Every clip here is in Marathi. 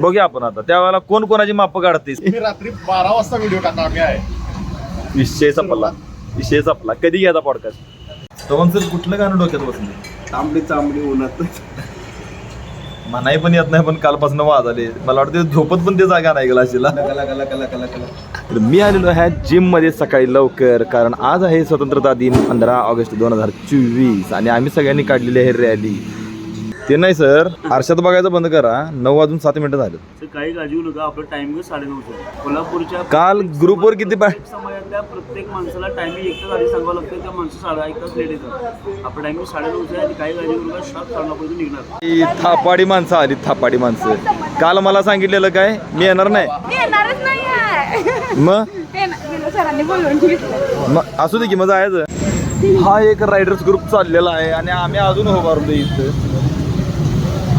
बघूया आपण आता. त्यावेळेला कोण कोणाची माप काढते मी रात्री बारा वाजता व्हिडिओ टाकणार मी आहे. विषय संपला. विषय संपला. कधी घ्यायचा पॉडकास्ट तवन सर कुठलं गाणं डोक्यात बसलं तांबडी चांबडी उन्हात. म्हणाय पण येत नाही पण कालपासून वाजले. मला वाटतं झोपत पण ते जागा नाही गेला असेल कला कला कला कला कला तर मी आलेलो आहे जिममध्ये सकाळी लवकर कारण आज आहे स्वतंत्रता दिन पंधरा ऑगस्ट दोन हजार चोवीस. आणि आम्ही सगळ्यांनी काढलेली आहे रॅली ते नाही सर. आरशात बघायचं बंद करा. नऊ वाजून सात मिनिटं झालं काही नका. आपलं टायमिंग साडेनऊचं आहे. कोल्हापूरच्या काल ग्रुपवर किती पा प्रत्येक समाजातल्या प्रत्येक माणसाला टायमिंग एक तास आधी सांगावं लागतं. त्या माणसं साडे एक तास लेट येतात. आपलं टायमिंग साडेनऊचं आहे आणि काही नका. साडेनऊपर्यंत निघणार. ही थापाडी माणसं आली थापाडी माणसं. काल मला सांगितलेलं काय? मी येणार नाही. मी येणारच नाही आहे. मग ते ना- गेलं सरांनी बोलवून घेतलं. मग असू दे की मग जायचं हा एक रायडर्स ग्रुप चाललेला आहे आणि आम्ही अजून उभारलो इथं.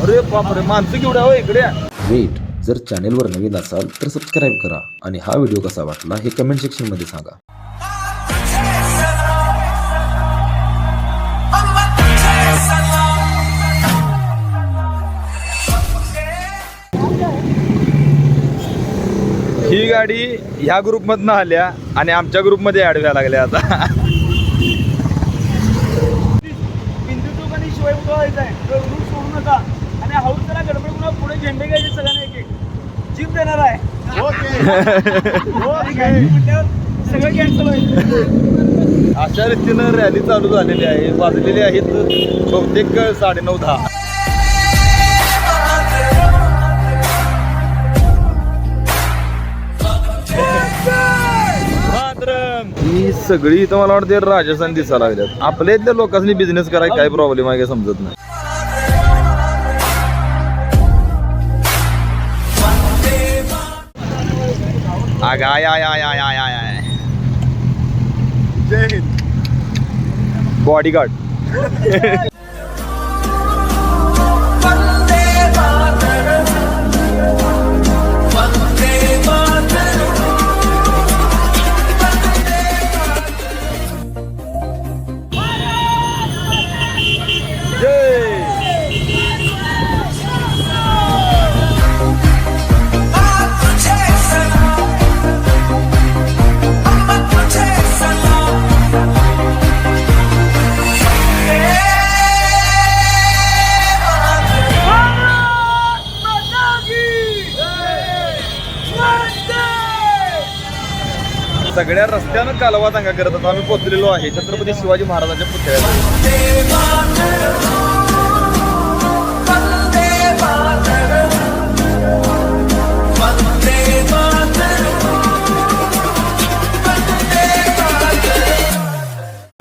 अरे बापरे माणसं केवढ्या हो इकडे. वेट जर चॅनेलवर नवीन असाल तर सबस्क्राईब करा आणि हा व्हिडिओ कसा वाटला हे कमेंट सेक्शनमध्ये सांगा. ही गाडी ह्या ग्रुपमधनं आल्या आणि आमच्या ग्रुपमध्ये ऍड व्हायला लागल्या आता बिंदू आणि शिवाय उठवायचा आहे तर रूट सोडू नका आणि हळू त्याला गडबड सगळ्यांना एक एक जीप देणार आहे. म्हटल्यावर सगळं कॅन्सल होईल. अशा रीतीनं रॅली चालू झालेली आहे. वाजलेली आहेत बहुतेक साडेनऊ दहा. ही सगळी इथं मला वाटते राजस्थान दिसायला लागल्यात. आपल्या इथल्या लोकांनी बिझनेस करायला काय प्रॉब्लेम आहे काय समजत नाही. आग आय आय आय आय आय आय आय. जय हिंद. बॉडीगार्ड सगळ्या रस्त्यानं कालवा दंगा करत होतो. आम्ही पोचलेलो आहे छत्रपती शिवाजी महाराजांच्या पुतळ्याला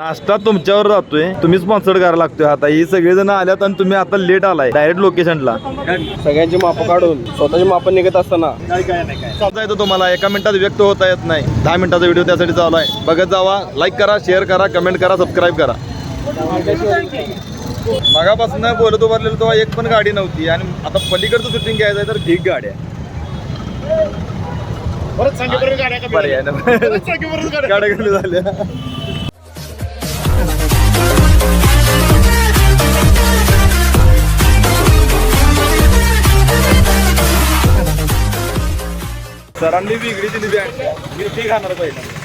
नाश्ता तुमच्यावर जातोय तुम्ही स्पॉन्सर करायला लागतोय आता. ही सगळेजण आल्यात आणि तुम्ही आता लेट आलाय. डायरेक्ट लोकेशनला सगळ्यांची माप काढून स्वतःची माप निघत असताना. समजा येतो तुम्हाला. एका मिनिटात व्यक्त होता येत नाही. दहा मिनिटाचा व्हिडिओ त्यासाठी चालू आहे. बघत जावा. लाईक करा शेअर करा कमेंट करा सबस्क्राईब करा. मगापासून बोलत उभारलेलो तेव्हा एक पण गाडी नव्हती. आणि आता पलीकडचं शूटिंग घ्यायचं आहे. तर ढीक गाड्या परत सांगेपर्यंत गाड्या. गाड्या झाल्या. सरांनी वेगळी दिली बँक मी ती खाणार पाहिजे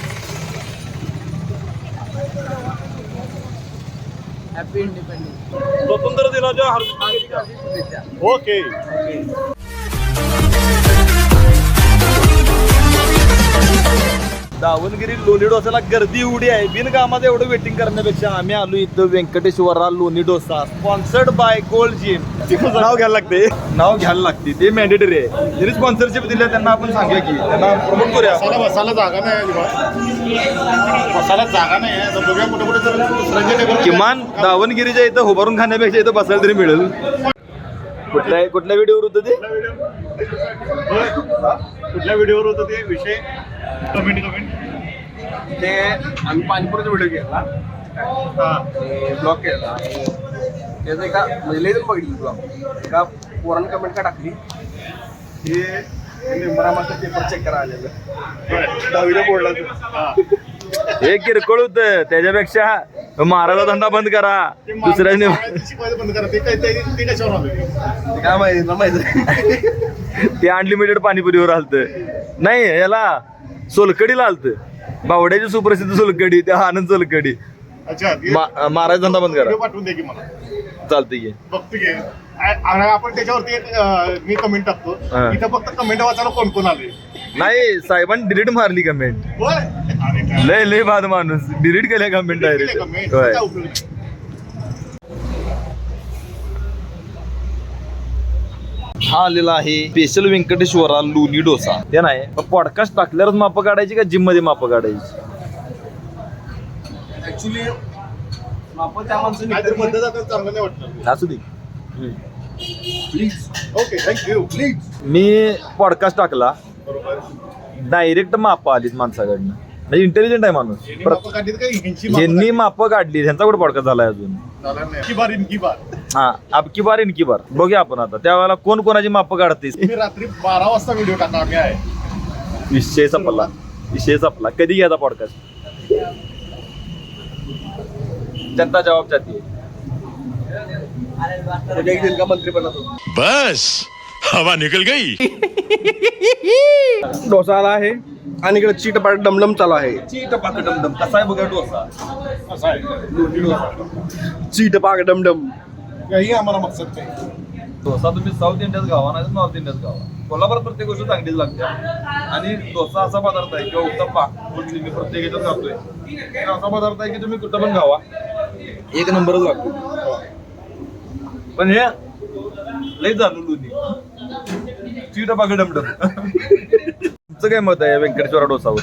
स्वतंत्र दिनाच्या हार्दिक ओके दावणगिरी लोणी डोसाला गर्दी एवढी आहे. बिनकामाचं एवढं वेटिंग करण्यापेक्षा आम्ही आलो इथं व्यंकटेश्वरा लोणी dosa. Sponsored by gold gym नाव घ्यायला लागते. नाव घ्यायला लागते. ते मॅन्डेटरी आहे. जरी स्पॉन्सरशिप दिलं त्यांना आपण सांगूया की. त्यांना प्रमोट करूया. मसाला बसायला जागा नाही बसायला जागा नाही किमान दावणगिरीच्या इथं उभारून खाण्यापेक्षा इथं बसायला तरी मिळेल. कुठल्या कुठल्या व्हिडिओवर होतं ते? कुठल्या व्हिडिओवर होतं ते? विषय कमेंट कमेंट ते आम्ही पाणीपुरीचा व्हिडिओ घेतला. हा. ब्लॉग केला. आणि त्याचं एका म्हणजे बघितली ब्लॉग एका पोरानं कमेंट का टाकली? हे निंबरामाचं पेपर चेक करा आलेलं. दहावीला बोर्डला हा. हे किरकोळ होतं. त्याच्यापेक्षा महाराजा धंदा बंद करा. ते दुसऱ्याने ते काय ते ते माहिती ते अनलिमिटेड पाणीपुरीवर आलत. नाही याला सोलकडीला आलत. बावड्याची सुप्रसिद्ध सोलकडी त्या आनंद सोलकडी अच्छा मा- धंदा बंद करा. व्हिडिओ पाठवून दे की मला. चालतंय की. बघतो की. आ- आणि आपण त्याच्यावरती एक अं, मी कमेंट टाकतो. हा. इथं फक्त कमेंट वाचायला कोण कोण आले नाही साहेबांनी डिलीट मारली कमेंट होय? अरे काय? लय लय बाद माणूस. डिलीट केल्या कमेंट डायरेक्ट comment? होय. काय उपयोग नाही. हा आलेला आहे स्पेशल व्यंकटेश्वरा लोणी डोसा. ते नाही पॉडकास्ट टाकल्यावरच माप काढायची का जिममध्ये माप काढायची? ऍक्च्युली आपण त्या माणसाने काहीतरी मध्य जातात चांगलं नाही वाटतं असू दे. Please okay thank you please me podcast टाकला. डायरेक्ट माप आलीत माणसाकडनं. म्हणजे इंटेलिजंट आहे माणूस. यांनी पर- मापं काढली त्यांचा कुठे पॉडकास्ट झालाय अजून? झालं नाही. इनकी बार इनकी बार. हा अबकी बार इनकी बार. बघूया आपण आता. त्यावेळेला कोण कोणाची माप काढतेस? मी रात्री बारा वाजता व्हिडिओ टाकला आम्ही आहे. विषय संपला. विषय संपला. कधी घ्यायचा पॉडकास्ट जनता जवाब चाहती एक दिन का मंत्री बनत? होतो बस हवा निकल गई. डोसा आला आहे. आणि इकडे चीट पाट डमडम चालू आहे. चीट पाक डमडम. कसा आहे बघा डोसा? असं आहे? चीट पाक डमडम. काही आम्हाला मकसद नाही. डोसा तुम्ही साऊथ इंडियात गावा नाही नॉर्थ इंडियात गावा. कोल्हापुरात प्रत्येक गोष्ट चांगलीच लागते. आणि डोसा असा पदार्थ आहे किंवा उत्तप्पा कुठली मी प्रत्येक याच्यात खातोय असा पदार्थ आहे की तुम्ही कुठं पण खावा. एक नंबरच लागतो. पण हे लई झालो लोणी. चीट पाक डमडम. तुमचं काय मत आहे व्यंकटेश्वरा डोसावर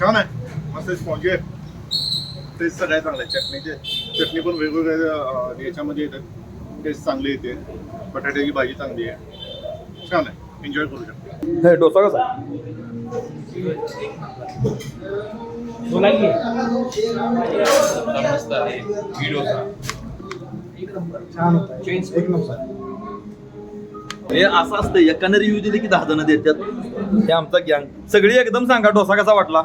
छान आहे. मस्त स्पॉन्जी आहे. टेस्ट सगळ्या चांगल्या आहे. चटणीचे चटणी पण वेगवेगळ्या अं, याच्यामध्ये येतात. टेस्ट चांगली येते. बटाट्याची भाजी चांगली आहे. छान आहे. एन्जॉय करू शकतो. हे डोसा कसा आहे? हे असं असतं एकाने रिव्ह्यू दिले की दहा जण देतात. हे आमचा गँग. सगळी एकदम सांगा डोसा कसा वाटला?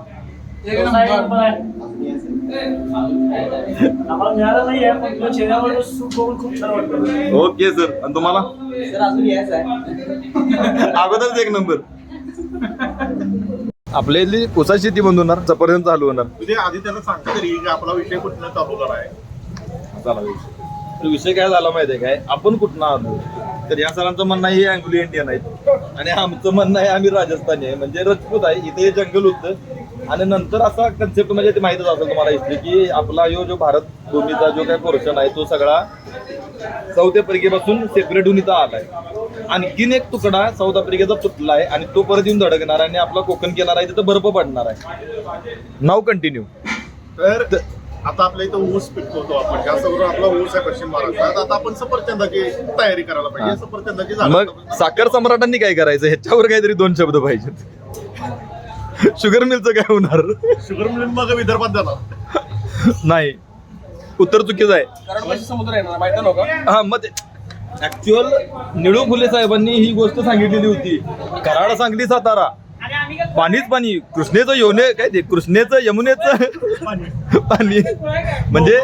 Okay sir. आणि तुम्हाला? अगोदरच एक नंबर. आपल्या इथली कोसा शेती बंद होणार सफरचंद चालू होणार. म्हणजे आधी त्यांना सांगता तरी की आपला विषय कुठला चालू करा आहे झाला विषय. तर विषय काय झाला माहितीये काय? आपण कुठं आलो? तर या सरांचं म्हणणं आहे हे अँग्लो इंडियन आहेत. आणि आमचं म्हणणं आहे आम्ही राजस्थानी आहे. म्हणजे राजपूत आहे. इथे हे जंगल होतं. आणि नंतर असा कन्सेप्ट म्हणजे ते माहितच असेल तुम्हाला इथले की आपला यो जो भारत भूमीचा जो काही पोर्शन आहे तो सगळा साऊथ आफ्रिकेपासून सेपरेट होऊन इथं आलाय. आणखीन एक तुकडा साऊथ आफ्रिकेचा तुटला आहे आणि तो परत येऊन धडकणार आहे आणि आपला कोकण किनारा आहे तिथं बर्फ पडणार आहे. नाव कंटिन्यू तर आता आपल्या इथं ऊस पिकवतो आपण. जास्त करून आपला ऊस आहे पश्चिम महाराष्ट्रात आता आपण सफरचंदाची तयारी करायला पाहिजे. सफरचंदाची झाडं मग साखर सम्राटांनी काय करायचं? ह्याच्यावर काहीतरी दोन शब्द पाहिजेत. शुगर मिलचं काय होणार? शुगर मिळून मग विदर्भात जाणार. नाही. उत्तर चुकीचं आहे. समुद्र आहे ना माहिती नव्हतं हा मग ऍक्च्युअल निळू फुले साहेबांनी ही गोष्ट सांगितलेली होती. कराड सांगली सातारा. पाणीच पाणी. कृष्णेचं योने काय ते? कृष्णेचं यमुनेचं. पाणी. म्हणजे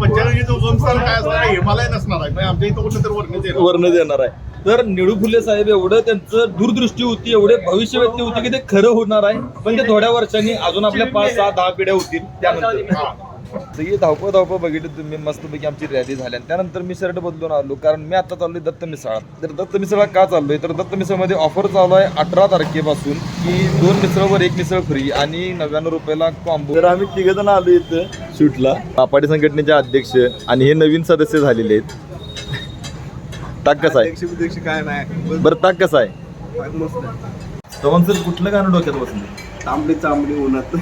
पंचगंगेचं उगमस्थान काय असणार आहे? हिमालय नसणार आहे. म्हणजे तर वर्ण देणार आहे. तर निळू फुले साहेब एवढं त्यांचं दूरदृष्टी होती एवढे भविष्यव्यक्ती होती की ते खरं होणार आहे. पण ते थोड्या वर्षांनी अजून आपल्या पाच सहा दहा पिढ्या होतील त्यानंतर. सगळी धावपळ धावपळ बघितली तुम्ही. मस्तपैकी आमची रॅली झाली. आणि त्यानंतर मी शर्ट बदलून आलो. कारण मी आता चाललोय दत्त मिसळात तर दत्त मिसळा का चाललोय? तर दत्त मिसळमध्ये ऑफर चालू आहे अठरा तारखेपासून की दोन मिसळवर एक मिसळ फ्री आणि नव्याण्णव रुपयाला कॉम्बो तर आम्ही तिघ जण आलो इथं शूटला पापाडी संघटनेचे अध्यक्ष आणि हे नवीन सदस्य झालेले आहेत. ताक कसं आहे? काय नाही. बरं ताक कसं आहे? सर कुठलं गाणं डोक्यात बसलं तांबडी चांबडी उन्हात.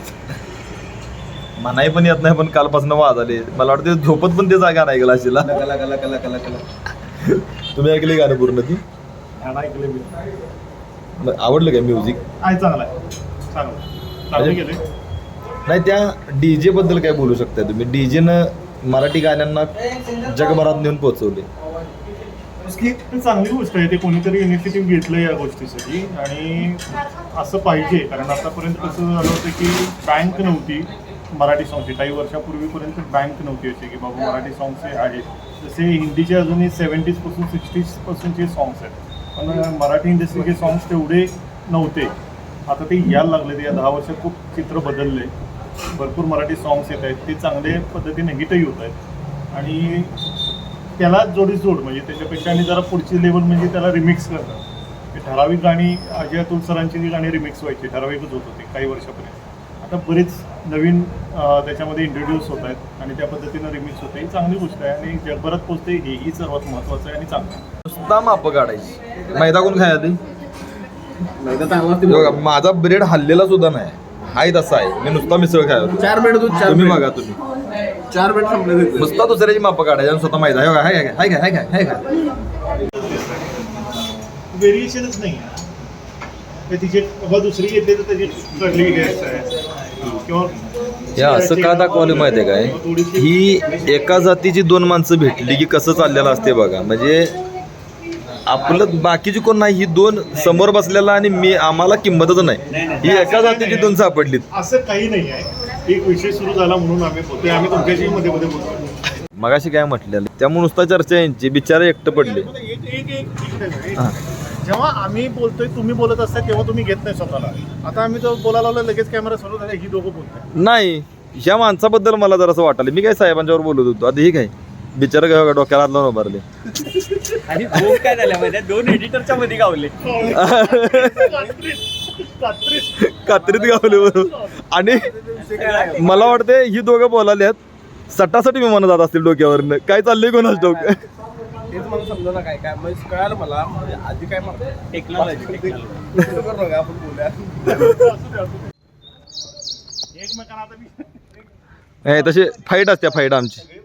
म्हणाय पण येत नाही पण कालपासून वाज आले मला वाटतं झोपत पण ते जागा नाही गेला कला तुम्ही ऐकले गाणं पूर्ण ती? आवडलं काय म्युझिक गेले नाही त्या डीजे बद्दल काय बोलू शकता तुम्ही? डीजे न मराठी गाण्यांना जगभरात नेऊन पोहोचवले. चांगली गोष्ट आहे ते कोणीतरी इनिशिएटिव्ह घेतलं या गोष्टीसाठी आणि असं पाहिजे. कारण आतापर्यंत कसं झालं होतं की बँक नव्हती. मराठी सॉंग्सची काही वर्षापूर्वीपर्यंत बँक नव्हती अशी की बाबा मराठी सॉंग्स हे आहेत. जसे हिंदीचे अजूनही सेवन्टीजपासून सिक्स्टीजपासूनचे सॉंग्स आहेत. पण मराठी इंडस्ट्रीचे सॉंग्स तेवढे नव्हते. आता ते यायला लागले या दहा वर्षात खूप चित्र बदलले. भरपूर मराठी सॉंग्स येत आहेत. ते चांगल्या पद्धतीने हिटही होत आहेत. आणि त्याला जोडीस जोड म्हणजे त्याच्यापेक्षा आणि जरा पुढची लेवल म्हणजे त्याला रिमिक्स करतात ते ठराविक गाणी अजय अतुल सरांची जी गाणी रिमिक्स व्हायची ठराविकच होत होती काही वर्षापर्यंत. आता बरीच नवीन त्याच्यामध्ये इंट्रोड्यूस होत आहेत आणि त्या पद्धतीनं रिमिक्स होते ही चांगली गोष्ट आहे आणि जगभरात पोचते हेही सर्वात महत्त्वाचं आहे आणि चांगलं आहे. नुसता माप काढायची. मैदा कोण खायला ती मैदा चांगला बघा, माझा ब्रेड हल्लेला सुद्धा नाही. हाय तसा आहे. मी नुसता मिसळ खायला चार मिनिट दूध चार तुम्ही बघा तुम्ही. चार मिनिट संपले. नुसता दुसऱ्याची माप काढायची आणि स्वतः मैदा. हे बघा, हाय काय हाय काय हाय काय हाय. काय व्हेरिएशनच नाही आहे. ते तिचे बाबा दुसरी येते तर त्याची कडली हेअर्स आहे. हे असं का दाखवलं माहितीये काय? ही एका जातीची दोन माणसं भेटली की कसं चाललेलं असते बघा. म्हणजे आपलं बाकीची कोण नाही ही दोन समोर बसलेला आणि मी आम्हाला किंमतच नाही. ही एका जातीची दोन सापडलीत. असं काही नाही आहे. एक विषय सुरू झाला म्हणून आम्ही बोलतोय. आम्ही तुमच्याशी मध्ये मध्ये बोलतो मगाशी काय म्हटलेलं? त्यामुळे नुसता चर्चा यांची बिचारे एकटं पडले. एक एक एक एक जेव्हा आम्ही बोलतोय तुम्ही बोलत असता तेव्हा तुम्ही घेत नाही स्वतःला. आता आम्ही तो बोलायला लागलो लगेच कॅमेरा सुरू झाला ही दोघं बोलताय नाही ह्या माणसाबद्दल मला जरासं वाटलं मी काय साहेबांच्यावर बोलत होतो? आता हे काय? बिचारा काय डोक्याला हात लावून उभारले. आणि दोन काय झाल्या माहिती दोन एडिटरच्या मध्ये गावले. कात्रीत. गावले बरोबर आणि मला वाटते ही दोघं बोलाल्यात सटासाठी मी म्हणत जात असतील डोक्यावरनं. काय चाललंय कोणाच डोकं? तेच मला समजा ना काय काय म्हणजे कळालं मला म्हणजे आधी काय टेक्नॉलॉजी आपण बोलूया. एकमेकांना हे, तसे फाईट असते फाईट आमची.